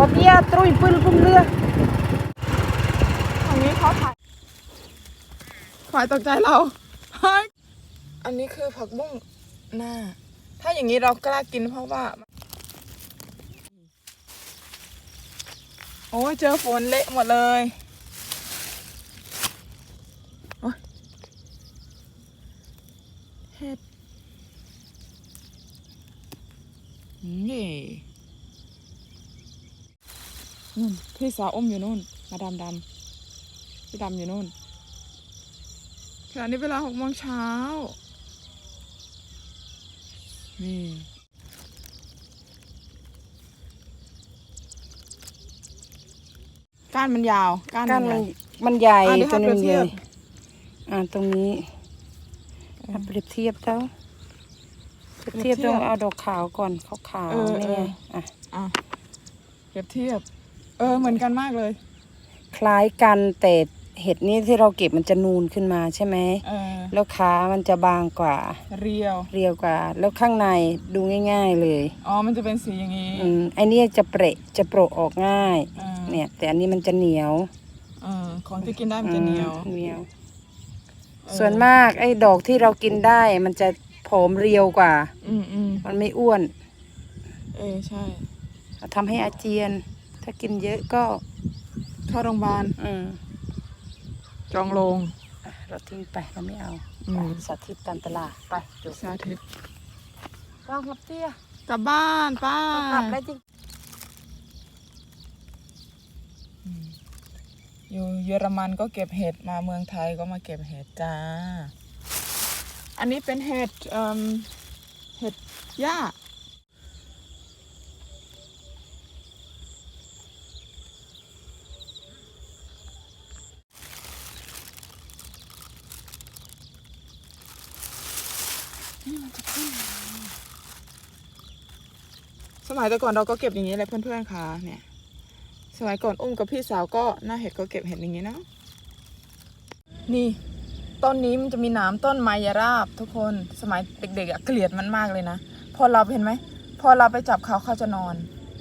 ยตรุยปืนปุ่มเรือตรงนี้เขาถ่ายฝ่ายตกใจเราเฮ้ยอันนี้คือผักบุ้งหน้า ถ้าอย่างนี้เรากล้ากินเพราะว่า โอ้ยเจอฝนเละหมดเลยโอ้ยเห็ดนี่ นู่นพี่สาวอมอยู่นู่น มาดำดำพี่ดำอยู่นู่นขณะนี้เวลาหกโมงเช้า นี่ก้านมันยาวก้านก้านมันมันใหญ่มันใหญ่อะเดี๋ยวตัวหนึงให้เปรียบใหเทีญ่ยบอ่าตรงนี้อะเปรียบเทียบเท่าเปรียบเทียบตรงเอาดอกขาวก่อนขาวขาวเออนี่ไงเอออะอะเปรียบเทียบ เออเหมือนกันมากเลยคล้ายกันแต่เห็ดนี้ที่เราเก็บมันจะนูนขึ้นมาใช่ไหมเออแล้วขามันจะบางกว่า เรียวเรียวกว่า แล้วข้างในดูง่าย ๆเลย อ๋อมันจะเป็นสีอย่างนี้อืมไอเนี้ยจะเประจะโปรออกง่าย เออเนี่ย แต่อันนี้มันจะเหนียวเออของที่กินได้มันจะเหนียวอืมเหนียว เออส่วนมากไอ้ดอกที่เรากินได้ มันจะผอมเรียวกว่า อืมอืมมันไม่อ้วนเออใช่ ทำให้อาเจียน ถ้ากินเยอะก็เข้าโรงพยาบาลอืมจองโรงอะเราทิ้งไปเราไม่เอาอืมไปสาธิตตามตลาดไปจบสาธิตกองครับเตี้ยกลับบ้านป้าขับได้จริงอยู่เยอรมันก็เก็บเห็ดมาเมืองไทยก็มาเก็บเห็ดจ้า อันนี้เป็นเห็ดเอ่มเห็ดหญ้า สมัยแต่ก่อนเราก็เก็บอย่างนี้เลยเพื่อนๆค่ะเนี่ย สมัยก่อนอุ้มกับพี่สาวก็หน้าเห็ดก็เก็บเห็ดอย่างนี้นะนี่ต้นนี้มันจะมีหนามต้นไมยราบทุกคนสมัยเด็กๆอะเกลียดมันมากเลยนะพอเราเห็นไหมพอเราไปจับเขาเขาจะนอน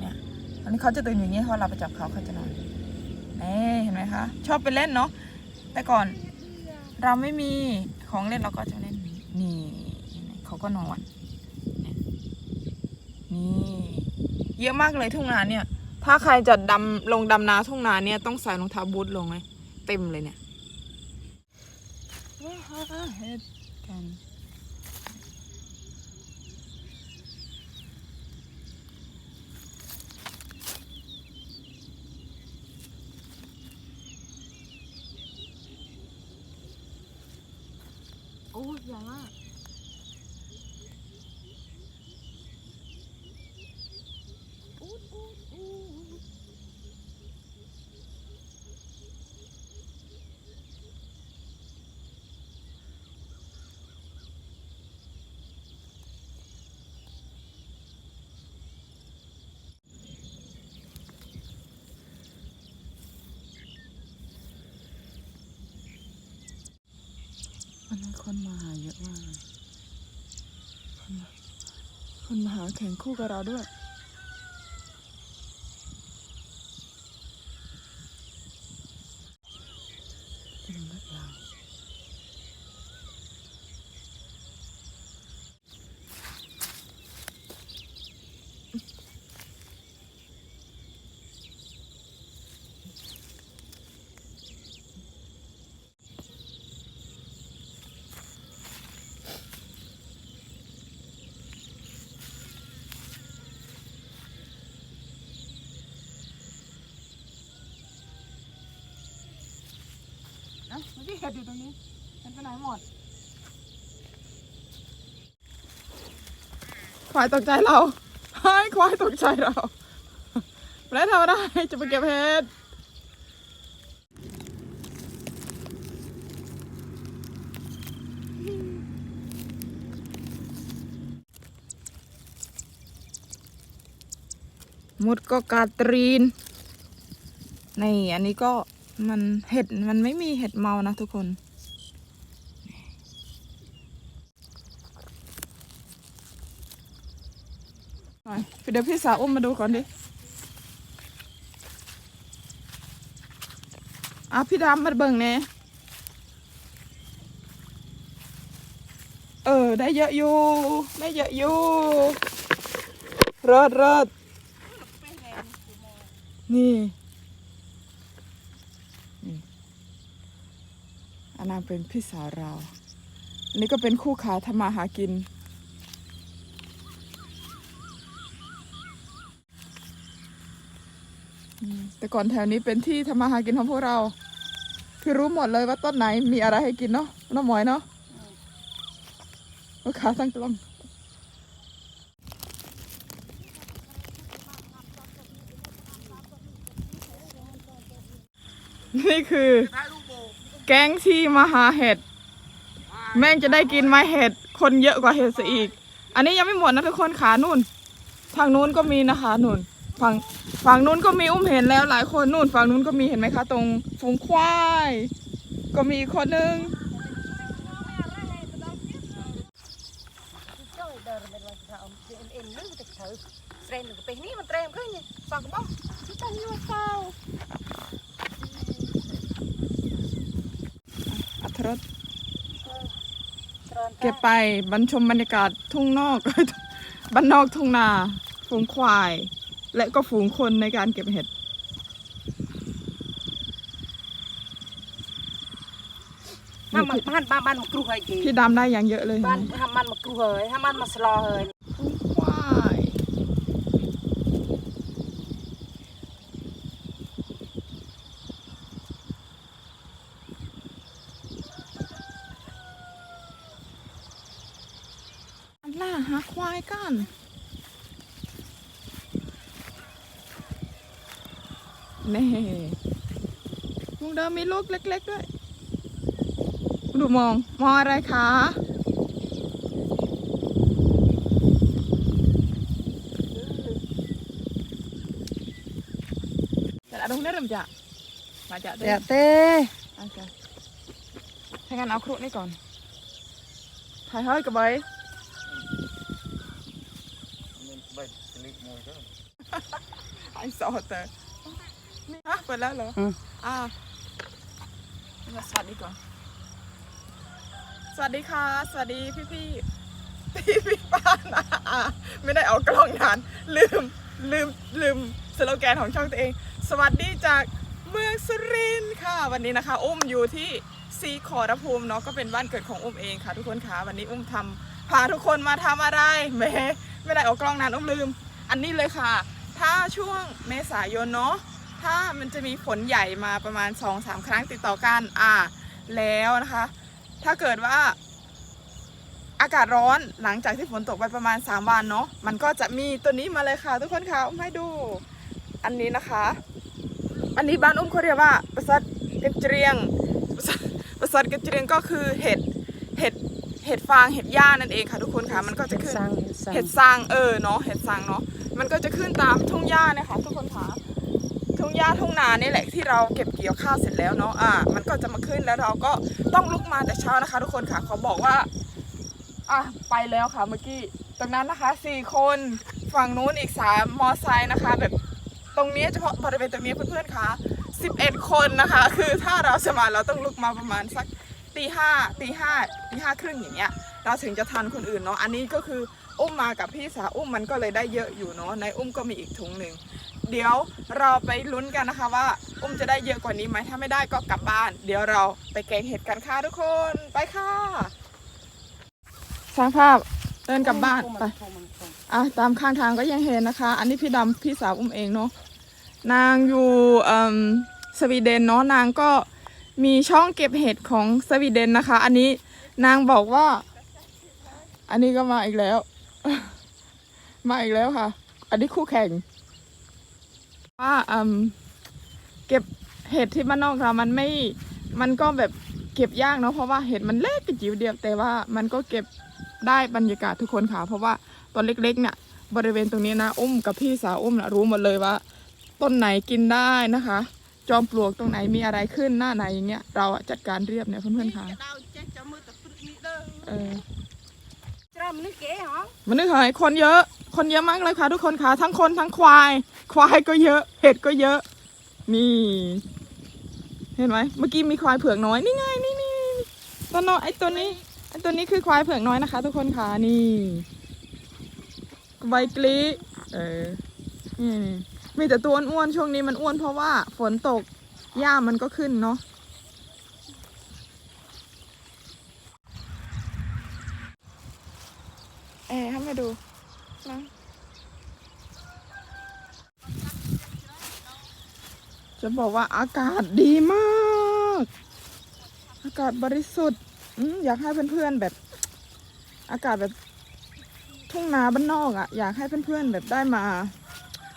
เนี่ยอันนี้เขาจะตื่นอย่างนี้พอเราไปจับเขาเขาจะนอนนี่เห็นไหมคะชอบไปเล่นเนาะแต่ก่อนเราไม่มีของเล่นเราก็จะเล่นนี้ ก็นอนเนี่ยนี่เยอะมากเลยทุ่งนาเนี่ย ถ้าใครจะดำลงดำนาทุ่งนาเนี่ยต้องใส่รองเท้าบูทลงเลยเต็มเลยเนี่ยเฮ็ดกันโอ้ยใหญ่มาก นี้คนมาหาเยอะมากเลยคนมาคนมาหาแข่งคู่กับเราด้วยเป็นแบบยาว เห็ดอยู่ตรงนี้เห็นไปไหนหมดควายตกใจเราเฮ้ยควายตกใจเราไม่ได้ทำอะไรจะไปเก็บเห็ดมุดก็กาตรีน นี่ อันนี้ก็ มันเห็ดมันไม่มีเห็ดเมานะทุกคนน่อยเดี๋ยวพี่สาวอุ้มมาดูก่อนดิอะพี่ดำมาเบิ่งแหน่เออ ได้เยอะอยู่ ได้เยอะอยู่เริดเริดนี่ อันนั้นเป็นพี่สาวเราอันนี้ก็เป็นคู่ขาทำมาหากิน แต่ก่อนแถวนี้เป็นที่ทำมาหากินของพวกเราคือรู้หมดเลยว่าต้นไหนมีอะไรให้กินเนาะน้องหมวยเนาะลูกค้าทั้งกล้องนี่คือ แก๊งที่มาหาเห็ด แม่งจะได้กินไหมเห็ด คนเยอะกว่าเห็ดซะอีก อันนี้ยังไม่หมดนะทุกคนขานู่นทางนู้นก็มีนะคะนู่นฝั่งฝั่งนู้นก็มีอุ้มเห็นแล้วหลายคนนู่นฝั่งนู้นก็มีเห็นไหมคะ ตรงฝูงควาย ก็มีอีกคนนึง รสเก็บไปบรรชมบรรยากาศทุ่งนอก บ้านนอกทุ่งนา ฝูงควาย และก็ฝูงคนในการเก็บเห็ด Ham mà ban ban ban mà cru hơi gì พี่ดำได้อย่างเยอะเลย ban ham man mà cru hơi ham man mà slo hơi ฝูงควายล่า หาควายกันนี่ลุงเดิมมีลูกเล็ก ๆ ด้วย ดูมอง มองอะไรคะแต่ละตรงนี้เริ่มจะมาจะด้วย dạ tê โอเคถ้างั้นเอาครุนี่ก่อนถ่ายเฮ้ยกับใบ ไอ้สอดแต่นี่ฮะเปิดแล้วเหรอ อืม อ่ามาสวัสดีก่อน สวัสดีค่ะ สวัสดีพี่พี่พี่พี่ป้านะอ่าไม่ได้เอากล้องนาน ลืมลืมลืมสโลแกนของช่องตัวเอง สวัสดีจากเมืองสุรินทร์ค่ะ วันนี้นะคะ อุ้มอยู่ที่ซีขอรภูมิเนาะก็เป็นบ้านเกิดของอุ้มเองค่ะ ทุกคนค่ะวันนี้อุ้มทำพาทุกคนมาทำอะไรแหม่ไม่ได้เอากล้องนานอุ้มลืม อันนี้เลยค่ะ ถ้าช่วงเมษายนเนาะถ้ามันจะมีฝนใหญ่มาประมาณ 2-3 ครั้งติดต่อกันอ่าแล้วนะคะ ถ้าเกิดว่าอากาศร้อนหลังจากที่ฝนตกไปประมาณ 3 วันเนาะมันก็จะมีตัวนี้มาเลยค่ะ ทุกคนค่ะอุ้มให้ดู อันนี้นะคะ อันนี้บ้านอุ้มเขาเรียกว่าประสัดกระเจียงประสัดประสัดกระเจียงก็คือเห็ดเห็ดเห็ดฟางเห็ดหญ้านั่นเองค่ะทุกคนค่ะ มันก็จะขึ้น sang เห็ด sang ซางเออเนาะเห็ดซางเนาะ มันก็จะขึ้นตามทุ่งหญ้านี่ยค่ะทุกคนคะทุ่งหญ้าทุ่งนานี่แหละที่เราเก็บเกี่ยวข้าวเสร็จแล้วเนาะอ่า มันก็จะมาขึ้นแล้วเราก็ต้องลุกมาแต่เช้านะคะ ทุกคนค่ะเขาบอกว่าอะไปแล้วค่ะเมื่อกี้ตรงนั้นนะคะสี่คนฝั่งนู้นอีกสามมอไซค์นะคะ แบบตรงนี้เฉพาะบริเวณตรงนี้เพื่อนๆค่ะสิบเอ็ดคนนะคะ คือถ้าเราจะมาเราต้องลุกมาประมาณสักตีห้าตีห้าตีห้าครึ่งอย่างเงี้ย เราถึงจะทันคนอื่นเนาะอันนี้ก็คืออุ้มมากับพี่สาวอุ้มมันก็เลยได้เยอะอยู่เนาะในอุ้มก็มีอีกถุงหนึ่งเดี๋ยวเราไปลุ้นกันนะคะว่า อุ้มจะได้เยอะกว่านี้ไหมถ้าไม่ได้ก็กลับบ้าน เดี๋ยวเราไปแกงเห็ดกันค่ะทุกคนไปค่ะสร้างภาพเดินกลับบ้านไปอะตามข้างทางก็ยังเห็นนะคะ อันนี้พี่ดำพี่สาวอุ้มเองเนาะนางอยู่สวีเดนเนาะนางก็มีช่องเก็บเห็ดของสวีเดนนะคะ อันนี้นางบอกว่า อันนี้ก็มาอีกแล้ว มาอีกแล้วค่ะ อันนี้คู่แข่งว่าอืมเก็บเห็ดที่บ้านนอกเรามันไม่ มันก็แบบเก็บยากเนาะเพราะว่าเห็ดมันเล็กกระจิ๋วเดียวแต่ว่ามันก็เก็บได้บรรยากาศทุกคนค่ะ เพราะว่าตอนเล็กๆเนี่ยบริเวณตรงนี้นะอุ้มกับพี่สาวอุ้มนะรู้หมดเลยว่า ต้นไหนกินได้นะคะ จอมปลวกตรงไหนมีอะไรขึ้นหน้าไหนอย่างเงี้ยเราอะจัดการเรียบเนี่ยเพื่อนๆค่ะเออ Ra mình nước kế hả มันนึกหายคนเยอะ คนเยอะมากเลยค่ะ ทุกคนค่ะ ทั้งคนทั้งควาย ควายก็เยอะ เห็ดก็เยอะ นี่ เห็นไหมเมื่อกี้มีควายเผือกน้อย นี่ไง นี่นี่ตัวน้อยไอตัวนี้ ไอตัวนี้คือควายเผือกน้อยนะคะ ทุกคนค่ะ นี่ใบกลีเออ นี่นี่มีแต่ตัวอ้วนๆช่วงนี้มันอ้วนเพราะว่าฝนตก หญ้ามันก็ขึ้นเนาะเอ๊ะ ให้มาดูนะจะบอกว่าอากาศดีมาก อากาศบริสุทธิ์อืมอยากให้เพื่อนๆแบบ อากาศแบบทุ่งนาบ้านนอกอะ่ะ อยากให้เพื่อนๆแบบได้มา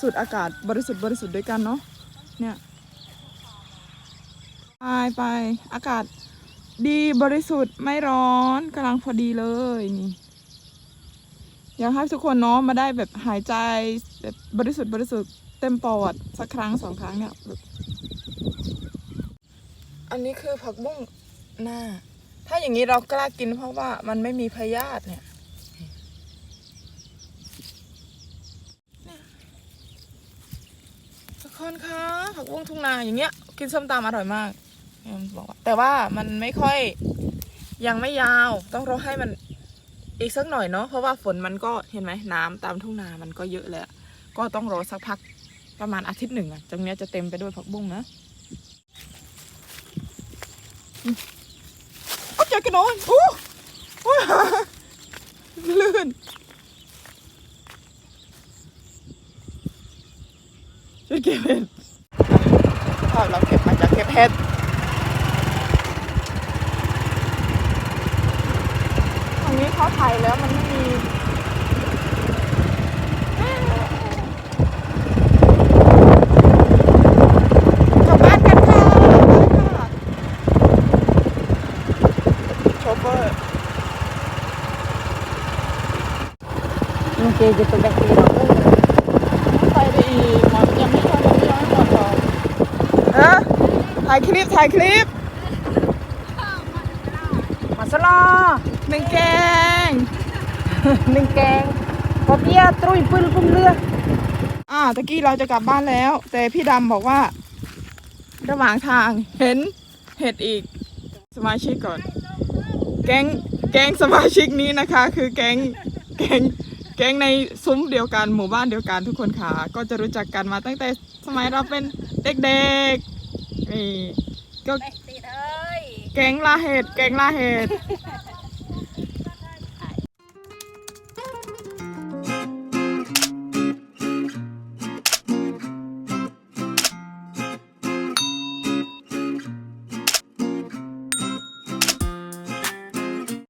สูดอากาศบริสุทธิ์บริสุทธิ์ด้วยกันเนาะเนี่ยไปไปอากาศดีบริสุทธิ์ไม่ร้อนกำลังพอดีเลยนี่ อยากให้ทุกคนเนาะมาได้แบบหายใจแบบบริสุทธิ์บริสุทธิ์เต็มปอดสักครั้งสองครั้งเนี่ยอันนี้คือผักบุ้งหน้า ถ้าอย่างนี้เรากล้ากินเพราะว่ามันไม่มีพยาธิเนี่ยทุกคนคะผักบุ้งทุ่งนาอย่างเงี้ย กินส้มตำอร่อยมากแม่บอกว่าแต่ว่ามันไม่ค่อยยังไม่ยาว ต้องรอให้มัน อีกสักหน่อยเนาะเพราะว่าฝนมันก็เห็นไหมน้ำตามทุ่งนามันก็เยอะแล้วก็ต้องรอสักพักประมาณอาทิตย์หนึ่งอะตรงเนี้ยจะเต็มไปด้วยผักบุ้งนะอืมโอ้ยเจอกันน้อยอู้อู้ลื่นช่วยเก็บเห็ดภาพเราเก็บมาจากเก็บเห็ดตรงนี้ เขาไทยแล้วมันไม่มีกลับบ้านกันค่ะโชเฟอร์ Yung kaya dito ba kaya ako? ไปได้อีกหมดยังไม่หมดยังไม่หมดหรอกฮะถ่ายคลิปถ่ายคลิป Masalah! หนึ่งแกง Ning keng. Papia troy pul pum lưa. อ่าตะกี้เราจะกลับบ้านแล้ว แต่พี่ดำบอกว่า ระหว่างทางเห็นเห็ดอีก สมาชิกก่อน แก๊งแก๊งสมาชิกนี้นะคะ คือแก๊งแก๊งแก๊งในซุ้มเดียวกันหมู่บ้านเดียวกันทุกคนค่ะ ก็จะรู้จักกันมาตั้งแต่สมัยเราเป็นเด็กๆนี่ก็แก๊งลาเห็ดแก๊งลาเห็ด